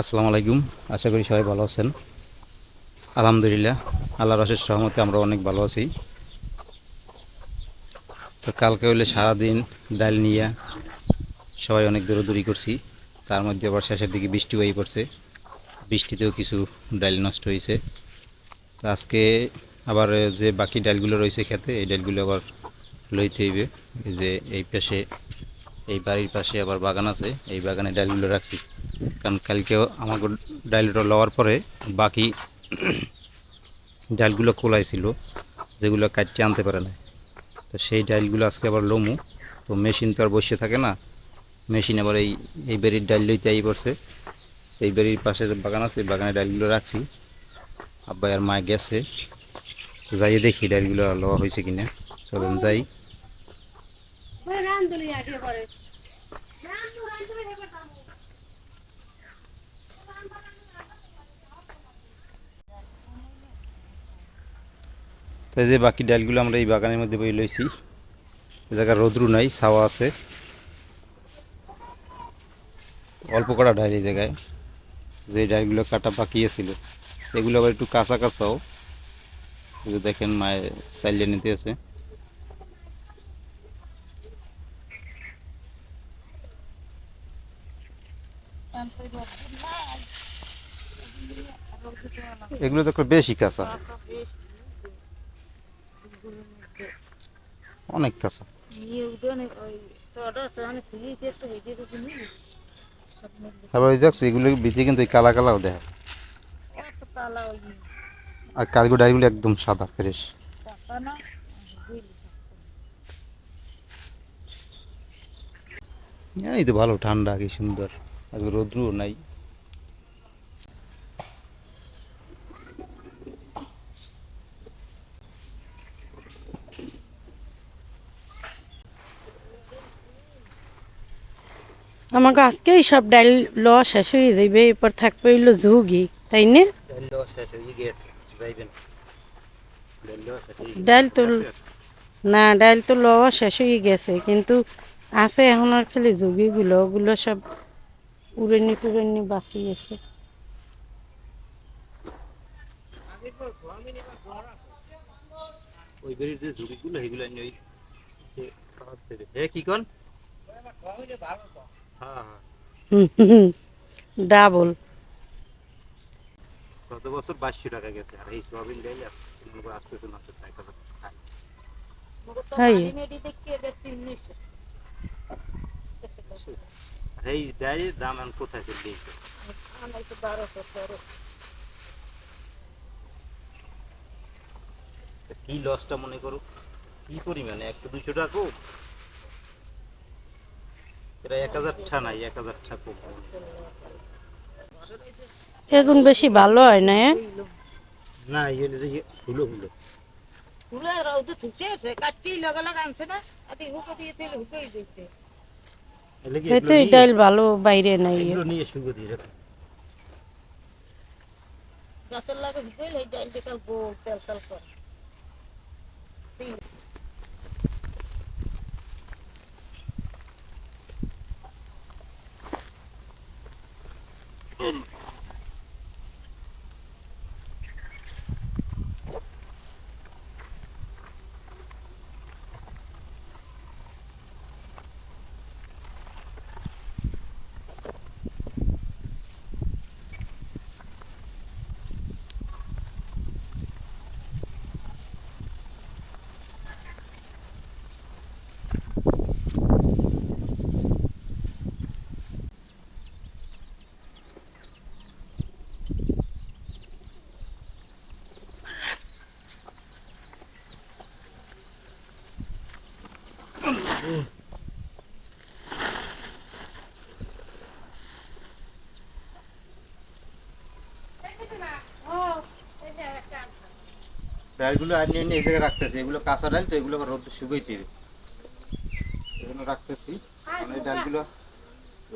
আসসালামু আলাইকুম। আশা করি সবাই ভালো আছেন। আলহামদুলিল্লাহ, আল্লাহর অশেষ সহমতে আমরা অনেক ভালো আছি। তো কালকে হলে সারাদিন ডাল নিয়ে সবাই অনেক দৌড়দৌড়ি করছি। তার মধ্যে আবার শেষের দিকে বৃষ্টি হয়ে পড়ছে। বৃষ্টিতেও কিছু ডাল নষ্ট হয়েছে। তো আজকে আবার যে বাকি ডালগুলো রয়েছে খেতে, এই ডালগুলো আবার লইতে হইবে। যে এই পাশে, এই বাড়ির পাশে আবার বাগান আছে, এই বাগানে ডালগুলো রাখছি। কারণ কালকেও আমাকে ডাইলটা লওয়ার পরে বাকি ডালগুলো খোলাইছিল যেগুলো কাটতে আনতে পারে না তো সেই ডাইলগুলো আজকে আবার লমু। তো মেশিন তো আর বসে থাকে না। মেশিন আবার এই এই বেরির ডাল লইতে আই পড়ছে। এই বেরির পাশে বাগান আছে বাগানে ডালগুলো রাখছি। আব্বাই আর মা গেছে। তো যাইয়ে দেখি ডাইলগুলো লওয়া হয়েছে কিনা। চলুন যাই তো এই যে বাকি ডালগুলো আমরা এই বাগানের মধ্যে বই লইছি এ জায়গায় রোদ্রু নাই, ছাওয়া আছে। অল্প কটা ডাল এই জায়গায়, যে ডালগুলো কাটা পাকিয়েছিল এগুলো আবার একটু কাঁচা কাঁচাও। দেখেন মায়ের চাইলে নিতে আছে। এগুলো তো বেশি কাঁচা। অনেক কাঁচা। তারপর ওই দেখছ, এগুলো ভিতরে কিন্তু কালা কালাও দেয় আর কালগো ডালগুলো একদম সাদা, ফ্রেশ। এই তো ভালো, ঠান্ডা, কি সুন্দর। আজকে রোদ্রুও নাই। আমাকে আজকেই সব ডাইল লওয়া শেষ হয়ে যাইবে এরপর থাকবে হইল ঝুগি তাই না? ডাল তো না ডাইল তো লওয়া শেষ হয়ে গেছে কিন্তু আছে এখন আর খালি ঝুগিগুলো ওগুলো সব উড়েনি টুরেনি বাকি আছে। ওই বেরির যে সেগুলো এ কি কন? ডাবল। গত বছর বাইশশো টাকা গেছে আর এই সোয়াবিন আসতেছে আর এই দাম এখন কোথায় চলে গিয়েছে তা কি লসটা মনে করো? কি পরিমাণে? একশো দুইশো টাকা? এটা এক হাজার নাই এক হাজার কম। এখন বেশি ভালো হয় না? না ইয়ে যে হুলো হুলো। হুলা থুকতে আছে কাটি লগা লগা আনছে না আদি হুকো দিয়ে তেল হুকোই দিতে। এলে কি এই তো এগুলো এই নিয়ে- ডাল ভালো বাইরে নাই। এগুলো নিয়ে শুকো দিয়ে রাখো। গাছের লাগে ডাল কাল গোল তেল তেল করে। ডালগুলো আর নিয়ে এই জায়গায় রাখতেছি। এগুলো কাঁচা ডাল, তো এগুলো আবার রোদ শুকাইতে হবে। এগুলো রাখতেছি। কারণ এই ডালগুলো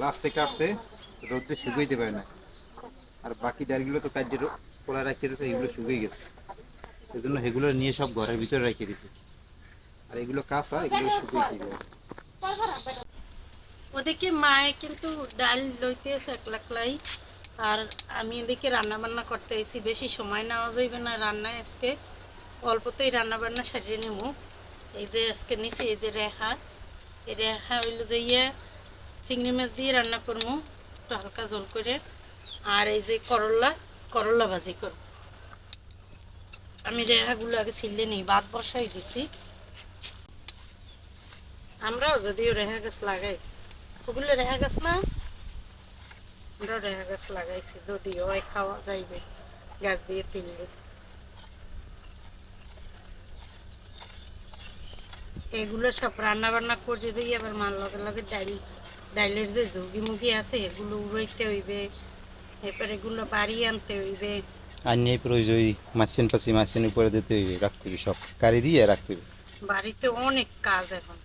লাস্টে কাটছে, রোদে শুকাইতে পারে না। আর বাকি ডালগুলো তো কাটিয়ে পোলা রাখিয়ে দিয়েছে, এগুলো শুকিয়ে গেছে। এই জন্য এগুলো নিয়ে সব ঘরের ভিতরে রেখে দিয়েছি। আর এগুলো কাঁচা, এগুলো শুকিয়ে দিবে ওদিকে মায়ে কিন্তু ডাল লইতেছে একলা একলাই। আর আমি এদিকে রান্না বান্না করতে এসেছি বেশি সময় নেওয়া যাইবে না রান্নায় আজকে। অল্পতেই রান্না বান্না সারিয়ে নেব। এই যে আজকে নিচে এই যে রেহা। এই রেহা হইল যে ইয়ে চিংড়ি মাছ দিয়ে রান্না করব, একটু হালকা ঝোল করে। আর এই যে করলা করলা ভাজি করব। আমি রেহাগুলো আগে ছিলে নিই বাদ বসাই দিছি। আমরাও যদিও রেহা গাছ লাগাইছি। ওগুলো রেহা গাছ না? আমরা রেহা গাছ লাগাইছি, যদিও খাওয়া যাইবে, গাছ দিয়ে তুললে এগুলো সব রান্না বান্না করে দিই আবার মার লগে লগে ডাইল ডাইলের যে ঝুগি মুগি আছে এগুলো উড়াইতে হইবে। এরপর এগুলো বাড়ি আনতে হইবে। আর নিয়ে পরে ওই যে মাসিন পাশি মাসিন উপরে দিতে হইবে রাখতে হবে সব। কারি দিয়ে রাখতে হবে বাড়িতে অনেক কাজ এখন।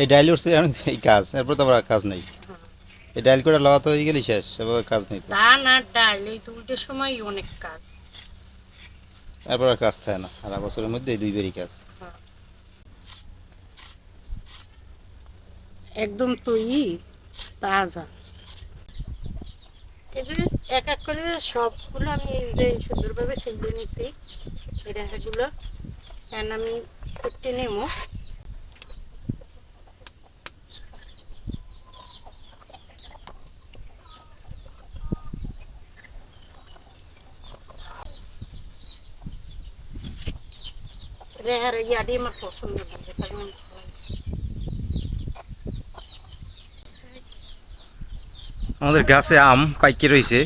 এই ডাইল উঠছে এই কাজ। এরপর তো আবার কাজ নেই। এই ডাইল করে লাগাতে হয়ে গেলে শেষ এবার কাজ নেই। ধান আর ডাল এই দুইটার সময় অনেক কাজ। এরপর আর কাজ থাকে না। সারা বছরের মধ্যে দুই বেরি কাজ। একদম তৈরি তাজা। এক এক করে সবগুলো আমি যে সুন্দরভাবে সেলে নিছি এই এখন আমি কুটে নেব। রেহার ইয়াডি আমার পছন্দ লাগে কারণ আমি খাই। আমাদের গাছে আম পাইকে রয়েছে,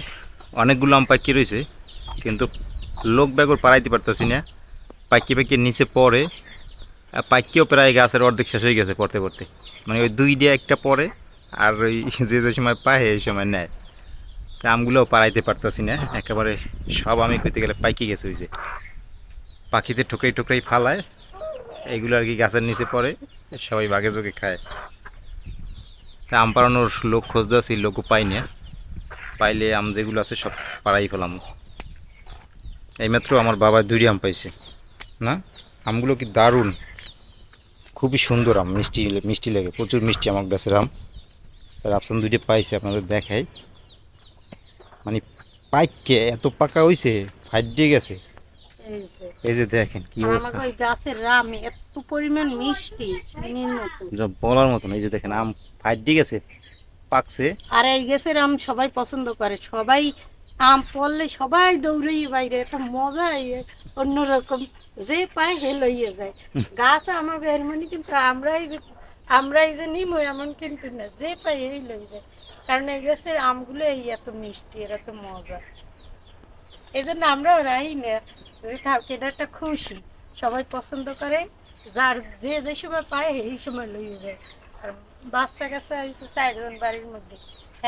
অনেকগুলো আম পাইকে রয়েছে, কিন্তু লোক ব্যাগর পাড়াইতে পারতেছি না। পাইকে পাইকে নিচে পড়ে পাইকেও প্রায় গাছের অর্ধেক শেষ হয়ে গেছে পড়তে পড়তে। মানে ওই দুই দিয়ে একটা পড়ে, আর ওই যে যে সময় পায়, এই সময় নেয়। আমগুলোও পাড়াইতে পারতেছি না, একেবারে সব আমি কইতে গেলে পাইকে গেছে ওই যে। পাখিতে ঠুকরাই ঠুকরাই ফালায় এইগুলো আর কি গাছের নিচে পড়ে, সবাই বাঘে যোগে খায়। তা আম পাড়ানোর লোক খোঁজতেছি লোকও পাই না। পাইলে আম যেগুলো আছে সব পাড়াই ফেলাম। এইমাত্র আমার বাবা দুই আম পাইছে। না? আমগুলো কি দারুণ। খুবই সুন্দর আম মিষ্টি মিষ্টি লাগে প্রচুর মিষ্টি আমার গাছের আম। আর আপসান দুইটা পাইছে আপনাদের দেখাই। মানে পাইকে এত পাকা হইছে ফাইট দিয়ে গেছে। এই যে। দেখেন কি অবস্থা। গাছের রাম এত পরিমাণ মিষ্টি যা বলার মতন এই যে দেখেন আম দিয়ে গেছে, পাকছে। আর এই গাছের আম সবাই পছন্দ করে। সবাই আম পড়লে সবাই দৌড়েই বাইরে, একটা মজা এই অন্যরকম। যে পায় হে লইয়ে যায়। গাছ আমার এর মানে কিন্তু আমরাই যে আমরাই যে নিম, এমন কিন্তু না। যে পাই এই লই যায়। কারণ এই গাছের আমগুলো এই এত মিষ্টি, এর এত মজা। এই জন্য আমরাও রাই না যে থাক, এটা একটা খুশি। সবাই পছন্দ করে। যার যে যে সময় পায়, এই সময় লইয়ে যায়। আর বাচ্চা কাছে হয়েছে চারজন বাড়ির মধ্যে।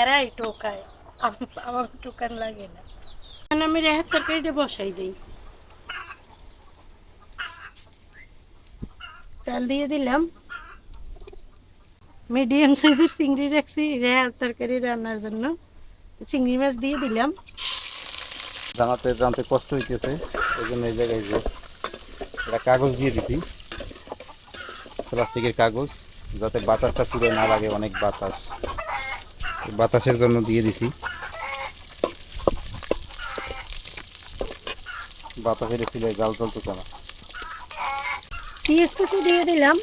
এরাই টোকায়। আমার টোকান লাগে না। আমি রেহার তরকারিটা বসাই দিই। তেল দিয়ে দিলাম। মিডিয়াম সাইজের চিংড়ি রাখছি রেহার তরকারি রান্নার জন্য। চিংড়ি মাছ দিয়ে দিলাম। জানাতে জানতে কষ্ট হইতেছে ওই জন্য এই জায়গায় কাগজ দিয়ে দিতি প্লাস্টিকের কাগজ। যাতে বাতাসটা পুরো না লাগে অনেক বাতাস। বাতাসের জন্য দিয়ে দিছি। বাতাসের ছিল জাল চলতেছে না পেঁয়াজ কুচি দিয়ে দিলাম?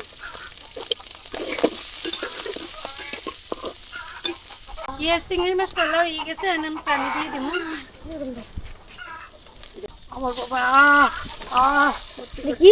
পেঁয়াজ চিংড়ি মাছ করলেও ই গেছে আমি পানি দিয়ে দেবো আমার বাবা আহ কি?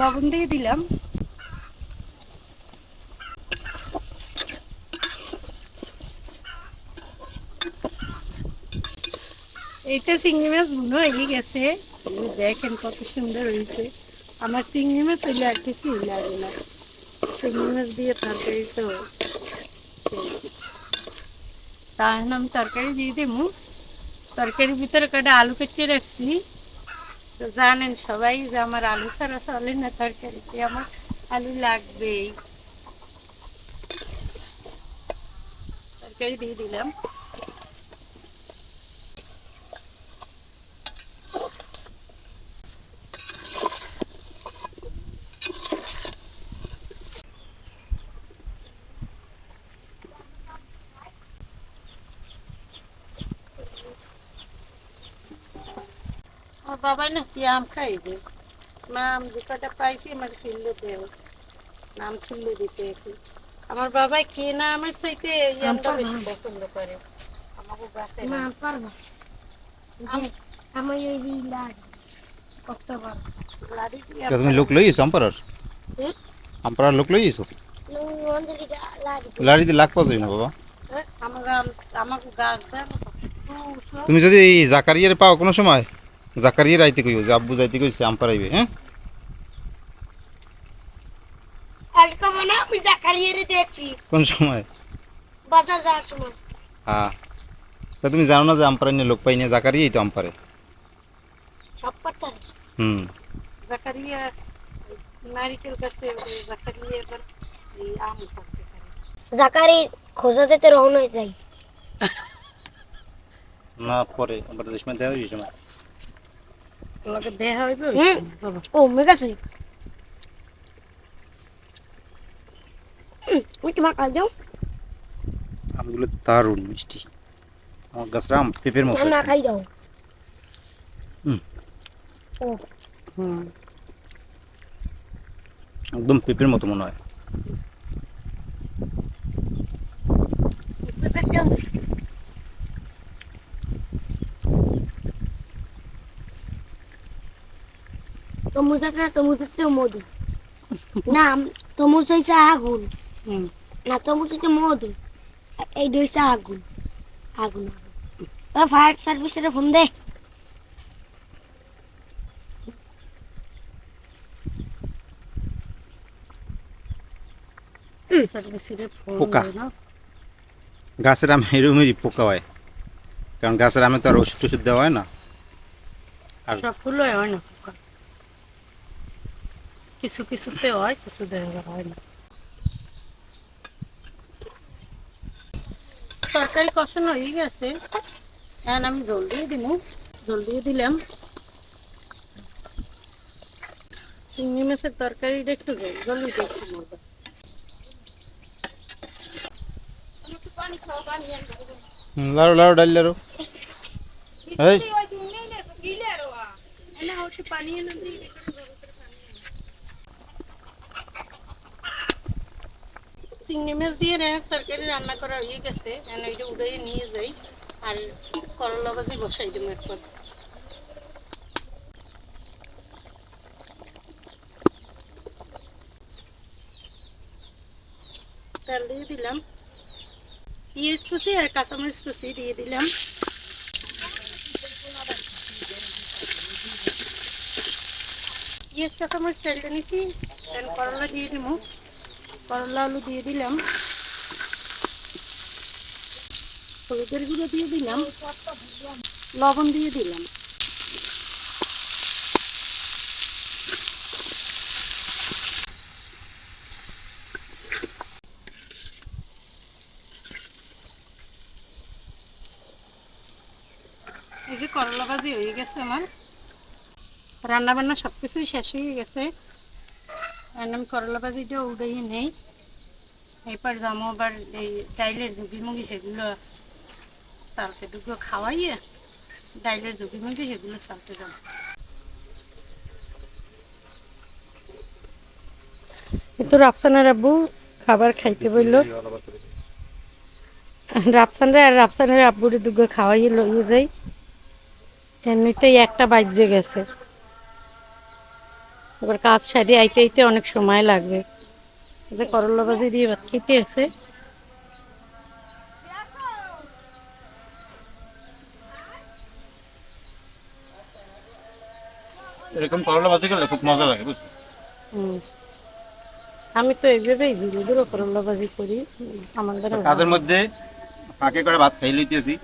লবণ দিয়ে দিলাম। এইটা চিংড়ি মাছ ভুনো হয়ে গেছে। দেখেন কত সুন্দর হয়েছে। আমার চিংড়ি মাছ হইলে আর কিছু লাগে না। চিংড়ি মাছ দিয়ে তরকারি তো তাহলে আমি তরকারি দিয়ে দেবো তরকারির ভিতরে কটা আলু কেটে রাখছি। তো জানেন সবাই যে আমার আলু ছাড়া চলে না তরকারিতে, আমার আলু লাগবেই। তরকারি দিয়ে দিলাম। বাবা না কি আম খাইবে? মা আম যে কটা পাইছি আমার ছিল্লে দেও। নাম ছিল্লে দিতে এসে। আমার বাবা কে না আমের চাইতে এই আমটা বেশি পছন্দ করে। আমাকে গাছে মা পারব। আম- আমার ওই দিন লাগে কত তা তুমি লোক লই এসো আম্পারার? আম্পারার লোক লই এসো অঞ্জলি লাগে লাড়িতে লাগ পাওয়া যায় না বাবা। হ্যাঁ, না। তুমি যদি এই জাকারিয়ার পাও কোনো সময়? জাকারিয়ার আইতে কইও যে আব্বু যাইতে কইছে আম্পারাইবে হ্যাঁ? আজকে মানে আমি জাকারিয়ারে দেখছি। কোন সময়? বাজার যাওয়ার সময়। হ্যাঁ তা তুমি জানো না যে আম্পারাই নিয়ে লোক পাই না জাকারিয়াই তো আম্পারে সব পারতাম হুম। জাকারিয়া নারিকেল গাছে জাকারিয়া এবার আম করতে পারে। জাকারি খোঁজা দিতে রওনা যাই না পরে আবার যে সময় দেওয়া সময়। তোমাকে দেয়া হইবে? ও মেগাছে ওই তোমার কাল দাও? আমগুলো দারুণ মিষ্টি। আমার গাছটা আম পেঁপের মতো না খাই দাও। ও। একদম পেঁপের মতো মনে হয়। তমুজ হচ্ছে মধু। না তমুজ হয়েছে আগুন। না তমুজ হচ্ছে মধু। আর এই হয়েছে আগুন আগুন। ফায়ার সার্ভিসের ফোন দে। সার্ভিসের ফোন পোকা। না। গাছের আম এরকমই পোকা হয়। কারণ গাছের আমে তো আর ওষুধ টষুধ দেওয়া হয় না। আর- সব ফুল হয় না পোকা। কিছু কিছুতে হয় কিছু দেওয়া হয় না তরকারি কষানো হয়ে গেছে এখন আমি জল দিয়ে দিব জল দিয়ে দিলাম চিংড়ি মাছের তরকারিটা একটু জল জল দিতে একটু মজা হুম, লাড়ো লাড়ো ডাল লাড়ো এই চিংড়ি মাছ দিয়ে রে তরকারি রান্না করা হয়ে গেছে। এখন ওইটা উড়ে নিয়ে যাই আর করলা ভাজি বসাই দেবো একবার। তেল দিয়ে দিলাম। পেঁয়াজ কুচি আর কাঁচামরিচ কুচি দিয়ে দিলাম। পেঁয়াজ, কাঁচামরিচ তেলটা এখন করলা দিয়ে দিব করলা আলু দিয়ে দিলাম। হলুদের গুঁড়ো দিয়ে দিলাম। লবণ দিয়ে দিলাম। এই যে করলা ভাজি হয়ে গেছে আমার। রান্না বান্না সব কিছুই শেষ হয়ে গেছে। আমি করলা ভাজিটা নেই। এরপর যাব আবার এই ডাইলের মুগি সেগুলো খাওয়াইয়ে ডাইলের মুগি সেগুলো চালতে যাব আব্বু খাবার খাইতে বলল। রাফসানরা আর রাফসানের আব্বুরে দুটো খাওয়াইয়ে লইয়ে যাই। এমনিতেই একটা বাজে গেছে। এবার কাজ সারিয়ে আইতে আইতে অনেক সময় লাগবে। যে করলা ভাজি দিয়ে ভাত খেতে আছে। এরকম করলা ভাজি খেলে খুব মজা লাগে বুঝছ? আমি তো এইভাবেই জুড়ে জুড়ে করল্লাবাজি করি। আমার দ্বারা কাজের মধ্যে ফাঁকে করে ভাত খাই লইতেছি।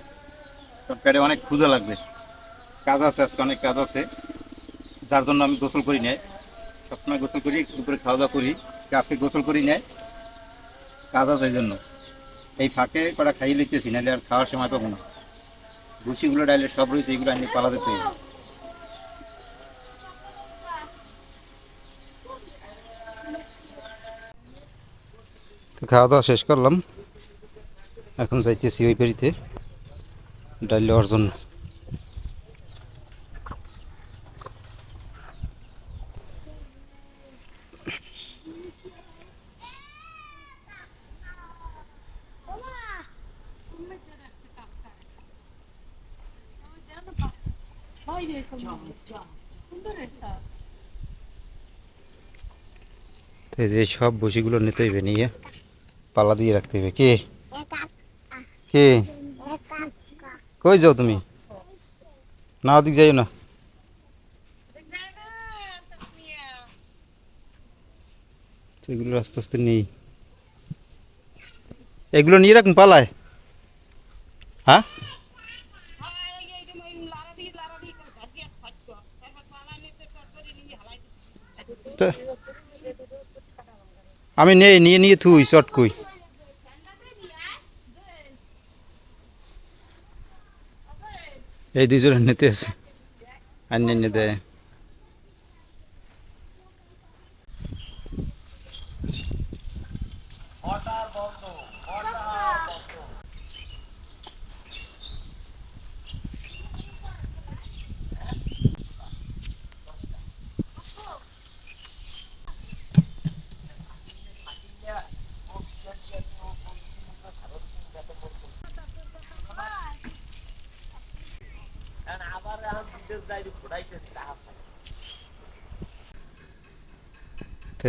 পেটে অনেক ক্ষুধা লাগবে। কাজ আছে আজকে অনেক কাজ আছে। যার জন্য আমি গোসল করি নাই। সবসময় গোসল করি, দুপুরে খাওয়া দাওয়া করি আজকে গোসল করি নেয় কাজ আছে এই জন্য। এই ফাঁকে কটা খাই লিখতেছি নাহলে আর খাওয়ার সময় পাবো না। ভুসিগুলো ডাইলে সব রয়েছে, এগুলো আনি পালাতে। তো খাওয়া দাওয়া শেষ করলাম। এখন যাইতেছি ওই বাড়িতে। ডাল দেওয়ার এই সব বসিগুলো নিতে হইবে, নিয়ে পালা দিয়ে রাখতে হবে কে? কে? কই যাও তুমি? না, ওদিক যাইও না। এগুলো আস্তে আস্তে নেই। এগুলো নিয়ে রাখুন পালায়। হ্যাঁ? তো আমি নেই নিয়ে নিয়ে থুই চট কই। এই দুজনের নিতে আছে। আন্য এনে দেয় তো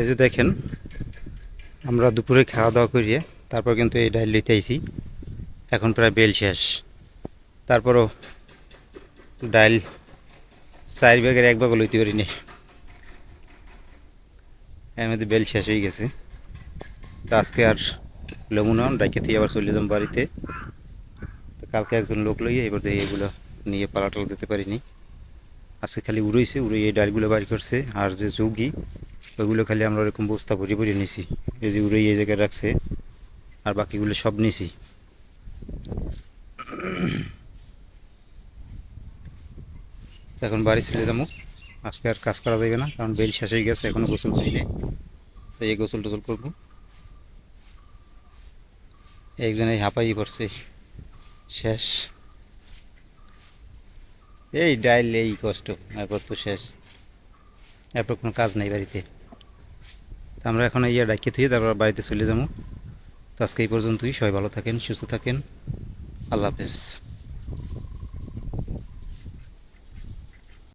এই যে দেখেন, আমরা দুপুরে খাওয়া দাওয়া করিয়ে তারপর কিন্তু এই ডাইল লইতে আইছি। এখন প্রায় বেল শেষ। তারপরও ডাইল চার ব্যাগের এক ভাগও লইতে পারিনি। এর মধ্যে বেল শেষ হয়ে গেছে। তো আজকে আর লমুন ডাইকে থেকে আবার চলে যাম বাড়িতে। তো কালকে একজন লোক লইয়ে এবার দেখি এগুলো নিয়ে পালাটাল দিতে পারিনি। আজকে খালি উড়ইছে উড়ে এই ডালগুলো বাড়ি করছে। আর যে চৌকি ওইগুলো খালি আমরা ওরকম বস্তা ভরে ভরে নিছি। এই যে উড়ে এই জায়গায় রাখছে, আর বাকিগুলো সব নিছি। এখন বাড়ি চলে যাব। আজকে আর কাজ করা যাবে না, কারণ বেল শেষ হয়ে গেছে, এখনও গোসল করি নাই। এই গোসল টোসল করব। একজন এই হাঁপাই পড়ছে। শেষ। এই ডাইল এই কষ্ট, এরপর তো শেষ। এরপর কোনো কাজ নেই বাড়িতে। তো আমরা এখন ইয়ে ডাকিয়ে থুই তারপর বাড়িতে চলে যাব। তো আজকে এই পর্যন্তই। সবাই ভালো থাকেন, সুস্থ থাকেন। আল্লাহ হাফেজ।